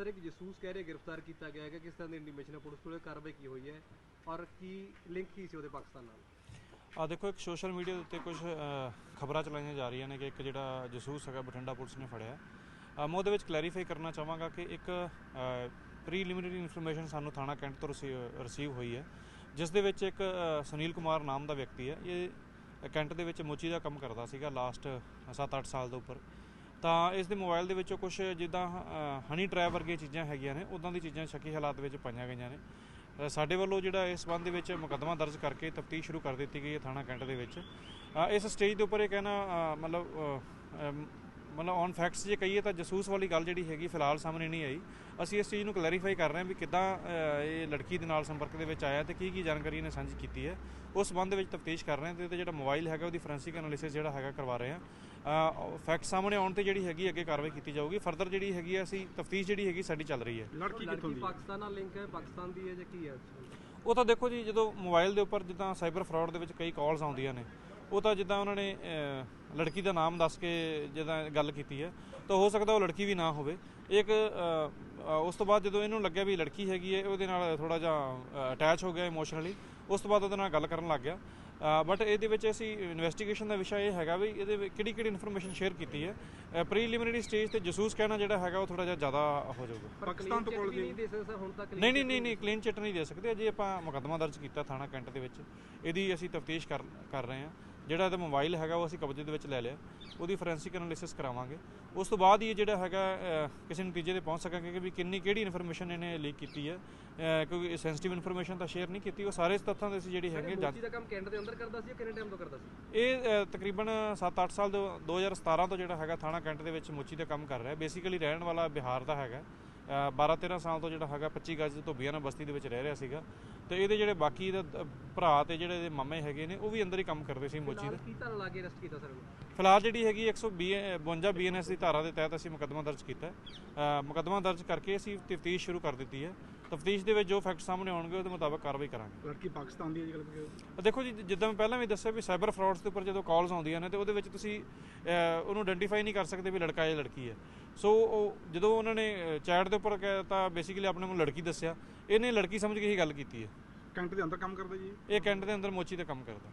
Sir ਇੱਕ ਜਸੂਸ ਕਹਿ ਰਹੇ ਗ੍ਰਿਫਤਾਰ ਕੀਤਾ ਗਿਆ ਹੈ ਕਿਸ ਤਰ੍ਹਾਂ ਦੀ ਇੰਟੀਮੇਸ਼ਨ ਹੈ ਪੁਲਿਸ ਕੋਲ ਕਾਰਵਾਈ ਕੀ ਹੋਈ ਹੈ ਔਰ ਕੀ ਲਿੰਕ ਕੀ ਸੀ ਉਹਦੇ ਪਾਕਿਸਤਾਨ ਨਾਲ? ਆ ਦੇਖੋ, ਇੱਕ ਸੋਸ਼ਲ ਮੀਡੀਆ ਦੇ ਉੱਤੇ ਕੁਝ ਖਬਰਾਂ ਚਲਾਈਆਂ ਜਾ ਰਹੀਆਂ ਨੇ ਕਿ ਇੱਕ ਜਿਹੜਾ ਜਸੂਸ ਹੈਗਾ, ਬਠਿੰਡਾ ਪੁਲਿਸ ਨੇ ਫੜਿਆ। ਮੈਂ ਉਹਦੇ ਵਿੱਚ ਕਲੈਰੀਫਾਈ ਕਰਨਾ ਚਾਹਾਂਗਾ ਕਿ ਇੱਕ ਪ੍ਰੀਲਿਮਿਨਰੀ ਇਨਫੋਰਮੇਸ਼ਨ ਸਾਨੂੰ ਥਾਣਾ ਕੈਂਟ ਤੋਂ ਰਿਸੀਵ ਹੋਈ ਹੈ, ਜਿਸ ਦੇ ਵਿੱਚ ਇੱਕ ਸੁਨੀਲ ਕੁਮਾਰ ਨਾਮ ਦਾ ਵਿਅਕਤੀ ਹੈ। ਇਹ ਕੈਂਟ ਦੇ ਵਿੱਚ ਮੋਚੀ ਦਾ ਕੰਮ ਕਰਦਾ ਸੀਗਾ ਲਾਸਟ 7-8 ਸਾਲ ਦੇ ਉੱਪਰ। ਤਾਂ ਇਸ ਦੇ ਮੋਬਾਈਲ ਦੇ ਵਿੱਚੋਂ ਕੁਝ ਜਿੱਦਾਂ ਹਨੀ ਟਰੈਪ ਵਰਗੀਆਂ ਚੀਜ਼ਾਂ ਹੈਗੀਆਂ ਨੇ ਉਦਾਂ ਦੀ ਚੀਜ਼ਾਂ ਸ਼ੱਕੀ ਹਾਲਾਤ ਵਿੱਚ ਪਾਈਆਂ ਗਈਆਂ ਨੇ। ਸਾਡੇ ਵੱਲੋਂ ਜਿਹੜਾ ਇਸ ਸੰਬੰਧ ਦੇ ਵਿੱਚ ਮੁਕੱਦਮਾ ਦਰਜ ਕਰਕੇ ਤਫਤੀਸ਼ ਸ਼ੁਰੂ ਕਰ ਦਿੱਤੀ ਗਈ ਹੈ ਥਾਣਾ ਕੈਂਟ ਦੇ ਵਿੱਚ। ਇਸ ਸਟੇਜ ਦੇ ਉੱਪਰ ਇਹ ਕਹਿਣਾ ਮਤਲਬ ਮਤਲਬ ਔਨ ਫੈਕਟਸ ਜੇ ਕਹੀਏ ਤਾਂ ਜਸੂਸ ਵਾਲੀ ਗੱਲ ਜਿਹੜੀ ਹੈਗੀ ਫਿਲਹਾਲ ਸਾਹਮਣੇ ਨਹੀਂ ਆਈ। ਅਸੀਂ ਇਸ ਚੀਜ਼ ਨੂੰ ਕਲੈਰੀਫਾਈ ਕਰ ਰਹੇ ਹਾਂ ਵੀ ਕਿੱਦਾਂ ਇਹ ਲੜਕੀ ਦੇ ਨਾਲ ਸੰਪਰਕ ਦੇ ਵਿੱਚ ਆਇਆ ਤੇ ਕੀ ਕੀ ਜਾਣਕਾਰੀ ਇਹਨੇ ਸਾਂਝੀ ਕੀਤੀ ਹੈ। ਉਸ ਸੰਬੰਧ ਵਿੱਚ ਤਫਤੀਸ਼ ਕਰ ਰਹੇ ਹਾਂ ਤੇ ਜਿਹੜਾ ਮੋਬਾਈਲ ਹੈਗਾ ਉਹਦੀ ਫੋਰੈਂਸਿਕ ਐਨਾਲਿਸਿਸ ਜਿਹੜਾ ਹੈਗਾ ਕਰਵਾ ਰਹੇ ਹਾਂ। ਫੈਕਟ ਸਾਹਮਣੇ ਆਉਣ ਤੇ ਜਿਹੜੀ ਹੈਗੀ ਅੱਗੇ ਕਾਰਵਾਈ ਕੀਤੀ ਜਾਊਗੀ। ਫਰਦਰ ਜਿਹੜੀ ਹੈਗੀ ਹੈ ਅਸੀਂ ਤਫਤੀਸ਼ ਜਿਹੜੀ ਹੈਗੀ ਸਾਡੀ ਚੱਲ ਰਹੀ ਹੈ। ਲੜਕੀ ਕਿੱਥੋਂ ਦੀ? ਪਾਕਿਸਤਾਨ ਨਾਲ ਲਿੰਕ ਹੈ ਪਾਕਿਸਤਾਨ ਦੀ ਹੈ ਜਾਂ ਕੀ ਹੈ ਉਹ ਤਾਂ ਦੇਖੋ ਜੀ ਜਦੋਂ ਮੋਬਾਈਲ ਦੇ ਉੱਪਰ ਜਿੱਦਾਂ ਸਾਈਬਰ ਫਰਾਡ ਦੇ ਵਿੱਚ ਕਈ ਕਾਲਸ ਆਉਂਦੀਆਂ ਨੇ ਉਹ ਤਾਂ ਜਿੱਦਾਂ ਉਹਨਾਂ ਨੇ ਲੜਕੀ ਦਾ ਨਾਮ ਦੱਸ ਕੇ ਜਿੱਦਾਂ ਗੱਲ ਕੀਤੀ ਹੈ ਤਾਂ ਹੋ ਸਕਦਾ ਉਹ ਲੜਕੀ ਵੀ ਨਾ ਹੋਵੇ। ਇੱਕ ਉਸ ਤੋਂ ਬਾਅਦ ਜਦੋਂ ਇਹਨੂੰ ਲੱਗਿਆ ਵੀ ਲੜਕੀ ਹੈਗੀ ਹੈ ਉਹਦੇ ਨਾਲ ਥੋੜਾ ਜਿਹਾ ਅਟੈਚ ਹੋ ਗਿਆ ਇਮੋਸ਼ਨਲੀ ਉਸ ਤੋਂ ਬਾਅਦ ਉਹਦੇ ਨਾਲ ਗੱਲ ਕਰਨ ਲੱਗ ਗਿਆ। ਬਟ ਇਹਦੇ ਵਿੱਚ ਅਸੀਂ ਇਨਵੈਸਟੀਗੇਸ਼ਨ ਦਾ ਵਿਸ਼ਾ ਇਹ ਹੈਗਾ ਵੀ ਇਹਦੇ ਕਿਹੜੀ ਕਿਹੜੀ ਇਨਫੋਰਮੇਸ਼ਨ ਸ਼ੇਅਰ ਕੀਤੀ ਹੈ। ਪ੍ਰੀਲਿਮਿਨਰੀ ਸਟੇਜ ਤੇ ਜਸੂਸ ਕਹਿਣਾ ਜਿਹੜਾ ਹੈਗਾ ਉਹ ਥੋੜਾ ਜਿਹਾ ਜ਼ਿਆਦਾ ਹੋ ਜਾਊਗਾ। ਪਾਕਿਸਤਾਨ ਤੋਂ ਕੋਲ ਨਹੀਂ। ਦੇ ਸਕਦੇ ਹੁਣ ਤੱਕ ਨਹੀਂ ਨਹੀਂ ਨਹੀਂ ਨਹੀਂ ਕਲੀਨ ਚਿੱਟ ਨਹੀਂ ਦੇ ਸਕਦੇ। ਅਜੇ ਆਪਾਂ ਮੁਕੱਦਮਾ ਦਰਜ ਕੀਤਾ ਥਾਣਾ ਕੈਂਟ ਦੇ ਵਿੱਚ। ਇਹਦੀ ਅਸੀਂ ਤਫਤੀਸ਼ ਕਰ ਕਰ ਰਹੇ ਹਾਂ। ਜਿਹੜਾ ਇਹਦਾ ਮੋਬਾਈਲ ਹੈਗਾ ਉਹ ਅਸੀਂ ਕਬਜ਼ੇ ਦੇ ਵਿੱਚ ਲੈ ਲਿਆ। ਉਹਦੀ ਫੋਰੈਂਸਿਕ ਐਨਾਲਿਸਿਸ ਕਰਾਵਾਂਗੇ। ਉਸ ਤੋਂ ਬਾਅਦ ਹੀ ਜਿਹੜਾ ਹੈਗਾ ਕਿਸੇ ਨਤੀਜੇ ਤੇ ਪਹੁੰਚ ਸਕਾਂਗੇ ਕਿ ਵੀ ਕਿੰਨੀ ਕਿਹੜੀ ਇਨਫੋਰਮੇਸ਼ਨ ਇਹਨੇ ਲੀਕ ਕੀਤੀ ਹੈ। ਕਿਉਂਕਿ ਸੈਂਸਿਟਿਵ ਇਨਫੋਰਮੇਸ਼ਨ ਤਾਂ ਸ਼ੇਅਰ ਨਹੀਂ ਕੀਤੀ ਉਹ ਸਾਰੇ ਤੱਥਾਂ ਦੇ ਅਸੀਂ ਜਿਹੜੀ ਹੈਗੇ ਜਾਂਚ ਦਾ ਕੰਮ ਕੈਂਟ ਦੇ ਅੰਦਰ ਕਰਦਾ ਸੀ ਕਿੰਨੇ ਟਾਈਮ ਤੋਂ ਕਰਦਾ ਸੀ? ਇਹ ਤਕਰੀਬਨ 7-8 ਸਾਲ ਤੋਂ 2017 ਤੋਂ ਜਿਹੜਾ ਹੈਗਾ ਥਾਣਾ ਕੈਂਟ ਦੇ ਵਿੱਚ ਮੋਚੀ ਦਾ ਕੰਮ ਕਰ ਰਿਹਾ। ਬੇਸਿਕਲੀ ਰਹਿਣ ਵਾਲਾ ਬਿਹਾਰ ਦਾ ਹੈਗਾ। 12-13 ਸਾਲ ਤੋਂ ਜਿਹੜਾ ਹੈਗਾ 25 ਗਜ ਤੋਂ ਬਿਆਨਾ ਬਸਤੀ ਦੇ ਵਿੱਚ ਰਹਿ ਰਿਹਾ ਸੀਗਾ। ਤੇ ਇਹਦੇ ਜਿਹੜੇ ਬਾਕੀ ਦ- ਭਰਾ ਤੇ ਜਿਹੜੇ ਇਹਦੇ ਮਾਮੇ ਹੈਗੇ ਨੇ ਉਹ ਵੀ ਅੰਦਰ ਹੀ ਕੰਮ ਕਰਦੇ ਸੀ ਮੋਚੀ ਦਾ। ਕੀ ਧਾਰਾ ਲਾ ਕੇ ਅਰੈਸਟ ਕੀਤਾ ਸਰ ਫਿਲਹਾਲ ਜਿਹੜੀ ਹੈਗੀ 152 ਬੀਐਨਐਸ ਦੀ ਧਾਰਾ ਦੇ ਤਹਿਤ ਅਸੀਂ ਮੁਕੱਦਮਾ ਦਰਜ ਕੀਤਾ ਮੁਕੱਦਮਾ ਦਰਜ ਕਰਕੇ ਅਸੀਂ ਤਫਤੀਸ਼ ਸ਼ੁਰੂ ਕਰ ਦਿੱਤੀ ਹੈ। ਤਫਤੀਸ਼ ਦੇ ਵਿੱਚ ਜੋ ਫੈਕਟ ਸਾਹਮਣੇ ਆਉਣਗੇ ਉਹਦੇ ਮੁਤਾਬਕ ਕਾਰਵਾਈ ਕਰਾਂਗੇ। ਲੜਕੀ ਪਾਕਿਸਤਾਨ ਦੀ ਹੈ ਜੀ ਗੱਲ ਦੇਖੋ ਜੀ ਜਿੱਦਾਂ ਮੈਂ ਪਹਿਲਾਂ ਵੀ ਦੱਸਿਆ ਵੀ ਸਾਈਬਰ ਫਰਾਡਸ ਦੇ ਉੱਪਰ ਜਦੋਂ ਕਾਲਸ ਆਉਂਦੀਆਂ ਨੇ ਤੇ ਉਹਦੇ ਵਿੱਚ ਤੁਸੀਂ ਉਹਨੂੰ ਆਇਡੈਂਟੀਫਾਈ ਨਹੀਂ ਕਰ ਸਕਦੇ ਵੀ ਲੜਕਾ ਹੈ ਜਾਂ ਲੜਕੀ ਹੈ। ਸੋ ਉਹ ਜਦੋਂ ਉਹਨਾਂ ਨੇ ਚੈਟ ਦੇ ਉੱਪਰ ਕਹਿ ਤਾਂ ਬੇਸਿਕਲੀ ਆਪਣੇ ਨੂੰ ਲੜਕੀ ਦੱਸਿਆ ਇਹਨੇ ਲੜਕੀ ਸਮਝ ਕੇ ਹੀ ਗੱਲ ਕੀਤੀ ਹੈ। ਕੈਂਟ ਦੇ ਅੰਦਰ ਕੰਮ ਕਰਦਾ ਜੀ? ਇਹ ਕੈਂਟ ਦੇ ਅੰਦਰ ਮੋਚੀ ਤੇ ਕੰਮ ਕਰਦਾ।